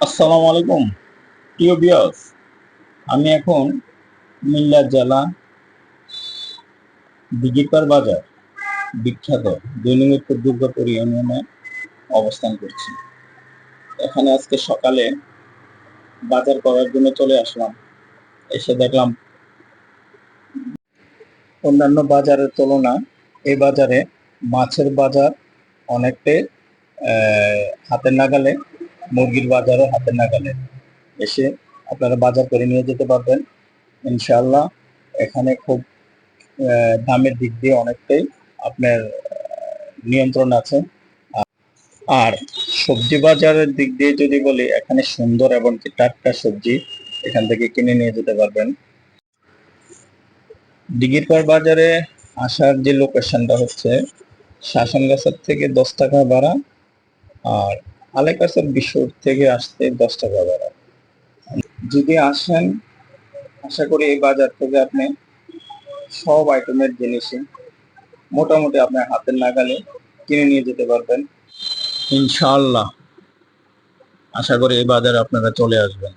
আসসালামু আলাইকুম। প্রিয় বিয়স আমি এখন মিল্লা জেলা দিঘিপার বাজার, বিখ্যাত দৈনিকপুর দুর্গাপুর ইউনিয়নে অবস্থান করছি। এখানে আজকে সকালে বাজার করার জন্য চলে আসলাম। এসে দেখলাম অন্যান্য বাজারের তুলনায় এই বাজারে মাছের বাজার অনেকটাই হাতের নাগালে মুরগির বাজারও হাতের নাগালে এসে আপনারা বাজার করে নিয়ে যেতে পারবেন। ইনশাল্লাহ এখানে খুব দামের দিক দিয়ে অনেকটাই আপনার নিয়ন্ত্রণ আছে। আর সবজি বাজারের দিক দিয়ে যদি বলি, এখানে সুন্দর এবং কি টাটকা সবজি এখান থেকে কিনে নিয়ে যেতে পারবেন। দিঘিরপার বাজারে আসার যে লোকেশনটা হচ্ছে শাসনগাছার থেকে দশ টাকা ভাড়া, আর আলেকাসার বিশ্বর থেকে আসতে দশ টাকা ভাড়া যদি আসেন, আশা করি এই বাজার থেকে আপনি সব আইটেমের জিনিসই মোটামুটি আপনার হাতের নাগালে কিনে নিয়ে যেতে পারবেন। ইনশাআল্লাহ। আশা করি এই বাজারে আপনারা চলে আসবেন।